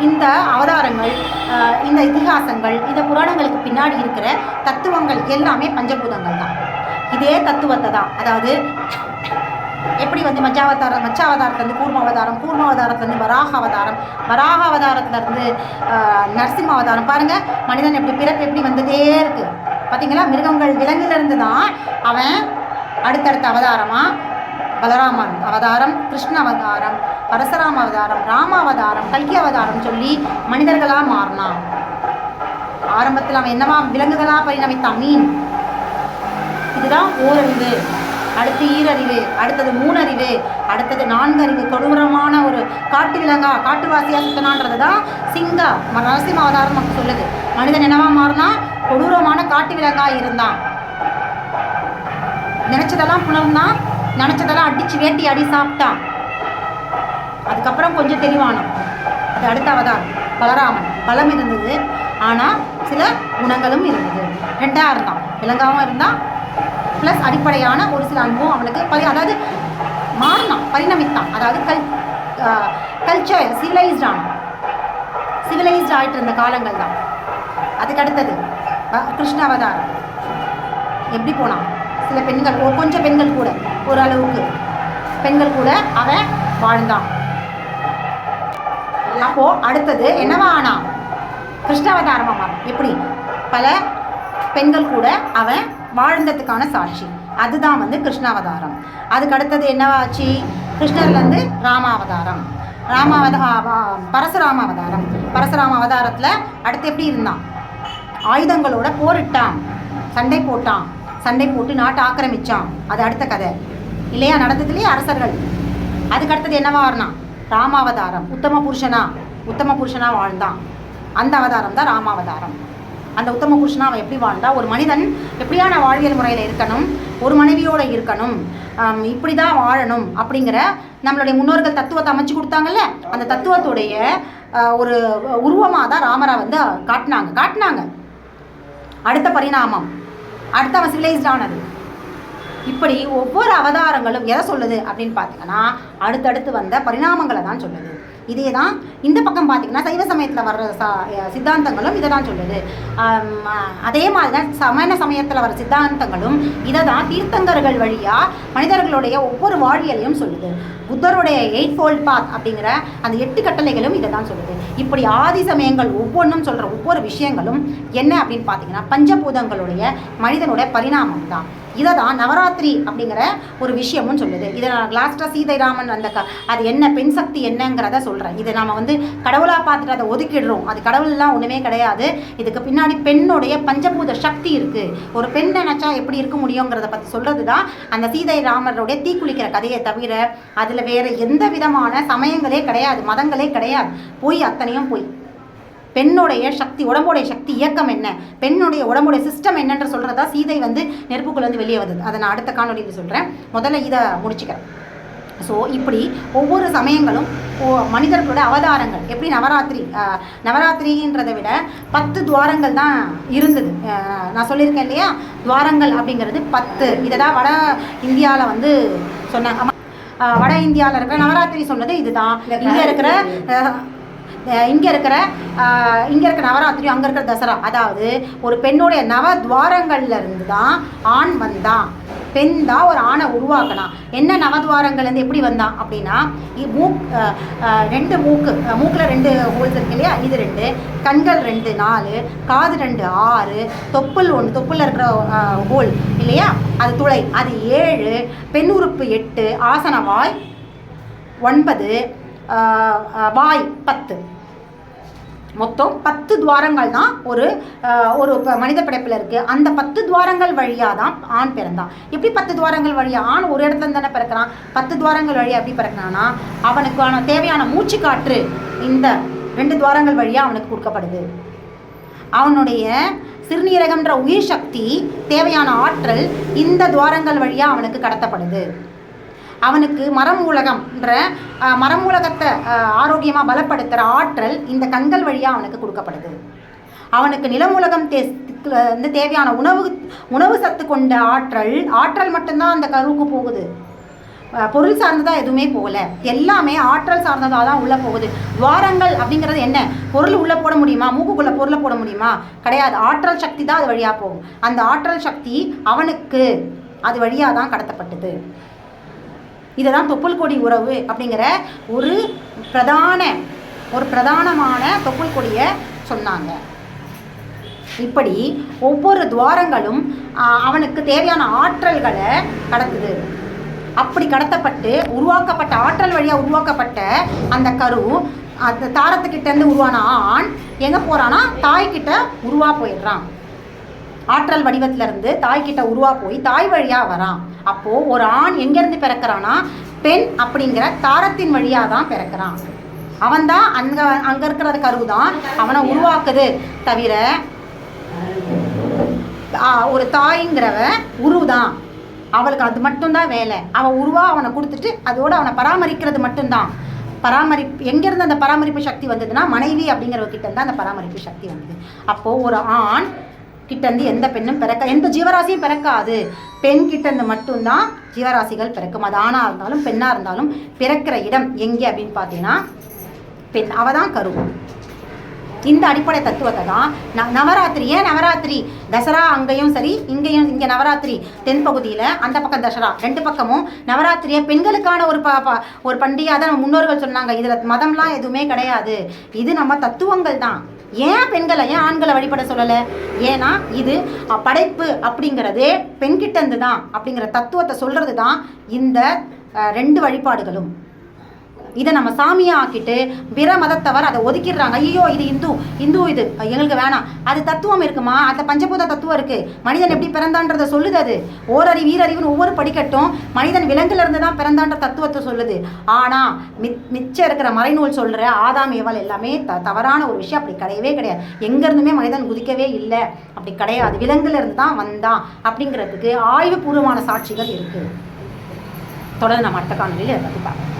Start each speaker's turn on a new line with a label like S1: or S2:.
S1: இந்த அவதாரங்கள் இந்த இதிகாசங்கள் இந்த புராணங்களுக்கு பின்னாடி இருக்கிற தத்துவங்கள் எல்லாமே பஞ்சபூதங்கள் தான். இதே தத்துவத்தை தான். அதாவது எப்படி வந்து மச்சாவதாரம் மச்சாவதாரத்துலேருந்து கூர்மாவதாரம் கூர்மாவதாரத்துலேருந்து வராக அவதாரம் வராக அவதாரத்துலேருந்து நரசிம்ம அவதாரம் பாருங்கள் மனிதன் எப்படி பிறப்பு எப்படி வந்துட்டே இருக்குது பார்த்தீங்களா மிருகங்கள் விலங்கிலிருந்து தான் அவன் அடுத்தடுத்த அவதாரமாக பலராமன் அவதாரம் கிருஷ்ண அவதாரம் பரசுராம அவதாரம் ராம அவதாரம் கல்கி அவதாரம் சொல்லி மனிதர்களாக மாறினான். ஆரம்பத்தில் அவன் என்னவா விலங்குகளாக பரிணமித்தான்? மீன். இதுதான் ஓரறிவு. அடுத்து ஈரறிவு அடுத்தது மூணறிவு அடுத்தது நான்கறிவு. கொடூரமான ஒரு காட்டு விலங்கா காட்டுவாசியாக சுத்தனான்றது தான் சிங்கா நரசிம்ம அவதாரம் நமக்கு சொல்லுது. மனிதன் என்னவா மாறினா? கொடூரமான காட்டு விலங்கா இருந்தான். நினைச்சதெல்லாம் புணர்ந்தான். நினச்சதெல்லாம் அடிச்சு வேட்டி அடி சாப்பிட்டான் அதுக்கப்புறம் கொஞ்சம் தெளிவானான் அது அடுத்த அவதார் பலராமன். பலம் இருந்தது. ஆனால் சில குணங்களும் இருந்தது. ரெண்டாக இருந்தான் விலங்காவும் இருந்தான் ப்ளஸ் அடிப்படையான ஒரு சில அனுபவம் அவனுக்கு பரி அதாவது மாறினான். பரிணமித்தான். அதாவது கல் கல்ச்சர் சிவிலைஸ்ட் ஆனான் சிவிலைஸ்ட் ஆகிட்டு இருந்த காலங்கள் தான் அதுக்கு அடுத்தது கிருஷ்ண அவதாரம். எப்படி போனான்? சில பெண்கள் கொஞ்சம் பெண்கள் கூட ஓரளவுக்கு பெண்கள் கூட அவன் வாழ்ந்தான் அப்போ அடுத்தது என்னவா ஆனா? கிருஷ்ணாவதாரமாக எப்படி? பல பெண்கள் கூட அவன் வாழ்ந்ததுக்கான சாட்சி. அதுதான் வந்து கிருஷ்ணாவதாரம். அதுக்கு அடுத்தது என்னவாச்சு கிருஷ்ணர்லேருந்து ராமாவதாரம். ராமாவதா பரசுராம அவதாரம் பரசுராம அவதாரத்தில் அடுத்து எப்படி இருந்தான்? ஆயுதங்களோட போரிட்டான். சண்டை போட்டான். சண்டை போட்டு நாட்டை ஆக்கிரமிச்சான். அது அடுத்த கதை. இல்லையா? நடந்ததுலேயே அரசர்கள். அதுக்கு அடுத்தது என்னவா வரணும்? ராமாவதாரம். உத்தம புருஷனா? உத்தம புருஷனா வாழ்ந்தான். அந்த அவதாரம் தான் ராமாவதாரம். அந்த உத்தம புருஷனா அவன் எப்படி வாழ்ந்தா? ஒரு மனிதன் எப்படியான வாழ்வியல் முறையில் இருக்கணும்? ஒரு மனைவியோட இருக்கணும்? இப்படி தான் வாழணும் அப்படிங்கிற நம்மளுடைய முன்னோர்கள் தத்துவத்தை அமைச்சு கொடுத்தாங்கல்ல? அந்த தத்துவத்துடைய ஒரு உருவமாக தான் ராமரா வந்து காட்டினாங்க. காட்டினாங்க. அடுத்த பரிணாமம். அடுத்த அவன் சிவிலைஸ்ட் ஆனது இப்படி ஒவ்வொரு அவதாரங்களும் எதை சொல்லுது அப்படின்னு பார்த்தீங்கன்னா அடுத்தடுத்து வந்த பரிணாமங்களை தான் சொல்லுது. இதே தான் இந்த பக்கம் பார்த்தீங்கன்னா சைவ சமயத்தில் வர்ற ச சித்தாந்தங்களும் இதை தான் சொல்லுது அதே மாதிரி தான் சமண சமயத்தில் வர சித்தாந்தங்களும் இதை தான் தீர்த்தங்கர்கள் வழியாக மனிதர்களுடைய ஒவ்வொரு வாழ்வியலையும் சொல்லுது. புத்தருடைய எயிட் ஃபோல்ட் பாத் அப்படிங்கிற அந்த எட்டு கட்டளைகளும் இதை தான் சொல்லுது. இப்படி ஆதி சமயங்கள் ஒவ்வொன்றும் சொல்கிற ஒவ்வொரு விஷயங்களும் என்ன அப்படின்னு பார்த்தீங்கன்னா பஞ்சபூதங்களுடைய மனிதனுடைய பரிணாமம் தான் இதை தான் நவராத்திரி அப்படிங்கிற ஒரு விஷயமும் சொல்லுது. இதை நான் லாஸ்ட்டாக சீதைராமன் அந்த க அது என்ன பெண் சக்தி என்னங்கிறத சொல்கிறேன் இதை நாம் வந்து கடவுளாக பார்த்துட்டு அதை ஒதுக்கிடுறோம். அது கடவுள்லாம் ஒன்றுமே கிடையாது. இதுக்கு பின்னாடி பெண்ணுடைய பஞ்சபூத சக்தி இருக்குது ஒரு பெண் நினச்சா எப்படி இருக்க முடியுங்கிறத பற்றி சொல்கிறது தான் அந்த சீதை ராமருடைய தீக்குளிக்கிற கதையை தவிர அதில் வேறு எந்த விதமான சமயங்களே கிடையாது மதங்களே கிடையாது. போய் அத்தனையும் போய் பெண்ணுடைய சக்தி உடம்புடைய சக்தி இயக்கம் என்ன? பெண்ணுடைய உடம்புடைய சிஸ்டம் என்னன்ற சொல்கிறதா சீதை வந்து நெருப்புக்குள்ளேருந்து வெளியே வந்தது அதை நான் அடுத்த காணொலியில் சொல்கிறேன் முதல்ல இதை முடிச்சுக்கிறேன். ஸோ இப்படி ஒவ்வொரு சமயங்களும் ஓ மனிதர்களோட அவதாரங்கள். எப்படி நவராத்திரி நவராத்திரின்றதை விட பத்து துவாரங்கள் தான் இருந்தது. நான் சொல்லியிருக்கேன் இல்லையா? துவாரங்கள் அப்படிங்கிறது பத்து. இதை தான் வட இந்தியாவில் வந்து சொன்னாங்க. வட இந்தியாவில் இருக்கிற நவராத்திரி சொன்னது இதுதான். இங்கே இருக்கிற இங்கே இருக்கிற இங்கே இருக்கிற நவராத்திரியும் அங்கே இருக்கிற தசரா. அதாவது ஒரு பெண்ணுடைய நவ துவாரங்கள்ல இருந்து தான் ஆண் வந்தான். பெண் தான் ஒரு ஆணை உருவாக்கலாம் என்ன நவதுவாரங்கள்லேருந்து எப்படி வந்தான் அப்படின்னா இ- மூக் ரெண்டு மூக்கு மூக்கில் ரெண்டு ஹோல்ஸ் இருக்கு இல்லையா? இது ரெண்டு கண்கள் ரெண்டு நாலு காது ரெண்டு ஆறு தொப்புள் ஒன்று தொப்புளில் இருக்கிற ஹோல் இல்லையா? அது துளை. அது ஏழு பெண் உறுப்பு எட்டு ஆசனவாய் ஒன்பது வாய் பத்து. மொத்தம் பத்து துவாரங்கள் தான் ஒரு ஒரு ப- மனித படைப்பில் இருக்குது அந்த பத்து துவாரங்கள் வழியாக தான் ஆண் பிறந்தான். எப்படி பத்து துவாரங்கள் வழியாக ஆண் ஒரு இடத்துல தானே பிறக்கிறான். பத்து துவாரங்கள் வழியாக எப்படி பிறக்கிறான்னா அவனுக்கான தேவையான மூச்சு காற்று இந்த ரெண்டு துவாரங்கள் வழியாக அவனுக்கு கொடுக்கப்படுது. அவனுடைய சிறுநீரகம்ன்ற உயிர் சக்தி தேவையான ஆற்றல் இந்த துவாரங்கள் வழியாக அவனுக்கு கடத்தப்படுது. அவனுக்கு மரமூலகம்ன்ற மரம் மரமூலகத்தை ஆரோக்கியமாக பலப்படுத்துகிற ஆற்றல் இந்த கண்கள் வழியாக அவனுக்கு கொடுக்கப்படுது. அவனுக்கு நிலமூலகம் தே வந்து தேவையான உணவு உணவு சத்து கொண்ட ஆற்றல் ஆற்றல் மட்டும்தான் அந்த கருவுக்கு போகுது. பொருள் சார்ந்ததாக எதுவுமே போகல. எல்லாமே ஆற்றல் சார்ந்ததாக தான் உள்ளே போகுது. துவாரங்கள் அப்படிங்கிறது என்ன? பொருள் உள்ளே போட முடியுமா? மூக்குக்குள்ளே பொருளை போட முடியுமா? கிடையாது. ஆற்றல் சக்தி தான் அது வழியாக போகும். அந்த ஆற்றல் சக்தி அவனுக்கு அது வழியாக தான் கடத்தப்பட்டது. இதை தான் தொப்புள் கொடி உறவு அப்படிங்கிற ஒரு பிரதான ஒரு பிரதானமான தொப்புள் கொடியை சொன்னாங்க. இப்படி ஒவ்வொரு துவாரங்களும் அவனுக்கு தேவையான ஆற்றல்களை கடத்துது. அப்படி கடத்தப்பட்டு உருவாக்கப்பட்ட ஆற்றல் வழியாக உருவாக்கப்பட்ட அந்த கரு அந்த தாரத்துக்கிட்டேருந்து உருவான ஆண் எங்கே போகிறான்னா தாய்கிட்ட உருவா போயிடுறான். ஆற்றல் வடிவத்திலிருந்து தாய்கிட்ட உருவா போய் தாய் வழியாக வரான். அப்போது ஒரு ஆண் எங்கேருந்து பிறக்கிறானா? பெண் அப்படிங்கிற தாரத்தின் வழியாக தான் பிறக்கிறான். அவன் தான் அங்கே அங்கே இருக்கிறது கருவு தான் அவனை உருவாக்குது. தவிர ஒரு தாய்ங்கிறவ உருவுதான். அவளுக்கு அது மட்டும்தான் வேலை. அவன் உருவா அவனை கொடுத்துட்டு அதோடு அவனை பராமரிக்கிறது மட்டும்தான். பராமரிப்பு எங்கேருந்து அந்த பராமரிப்பு சக்தி வந்ததுன்னா மனைவி அப்படிங்கிறவர்கிட்ட இருந்தால் அந்த பராமரிப்பு சக்தி வந்தது. அப்போது ஒரு ஆண் கிட்டேருந்து எந்த பெண்ணும் பிறக்க எந்த ஜீவராசியும் பிறக்காது. பெண் கிட்டேருந்து மட்டும்தான் ஜீவராசிகள் பிறக்கும். அது ஆணாக இருந்தாலும் பெண்ணாக இருந்தாலும் பிறக்கிற இடம் எங்கே அப்படின்னு பார்த்தீங்கன்னா பெண். அவ தான் கரு. இந்த அடிப்படை தத்துவத்தை தான் ந- நவராத்திரி. ஏன் நவராத்திரி? தசரா அங்கேயும் சரி இங்கேயும் இங்கே நவராத்திரி. தென்பகுதியில் அந்த பக்கம் தசரா. ரெண்டு பக்கமும் நவராத்திரியை பெண்களுக்கான ஒரு ப ப- ஒரு பண்டிகையாக தான் நம்ம முன்னோர்கள் சொன்னாங்க. இதில் மதம்லாம் எதுவுமே கிடையாது. இது நம்ம தத்துவங்கள் தான். ஏன் பெண்களை ஏன் ஆண்களை வழிபட சொல்லலை? ஏன்னா இது படைப்பு அப்படிங்கிறதே பெண்கிட்டேருந்து தான் அப்படிங்கிற தத்துவத்தை சொல்கிறது தான் இந்த ரெண்டு வழிபாடுகளும். இதை நம்ம சாமியா ஆக்கிட்டு பிற மதத்தவர் அதை ஒதுக்கிடுறாங்க. ஐயோ இது இந்து இந்து இது. எங்களுக்கு வேணாம். அது தத்துவம் இருக்குமா? அந்த பஞ்சபூத தத்துவம் இருக்கு. மனிதன் எப்படி பிறந்தான்றதை சொல்லுது அது. ஓரறிவு வீரறிவுன்னு ஒவ்வொரு படிக்கட்டும் மனிதன் விலங்குலேருந்து தான் பிறந்தான்ற தத்துவத்தை சொல்லுது. ஆனால் மி மிச்சம் இருக்கிற மறைநூல் சொல்கிற ஆதாம் ஏவல் எல்லாமே த தவறான ஒரு விஷயம். அப்படி கிடையவே கிடையாது. எங்கேருந்துமே மனிதன் குதிக்கவே இல்லை. அப்படி கிடையாது. விலங்குலேருந்து தான் வந்தான். அப்படிங்கிறதுக்கு ஆய்வுபூர்வமான சாட்சிகள் இருக்குது தொடர்ந்து நம்ம அடுத்த காணொலியில் பார்க்கலாம்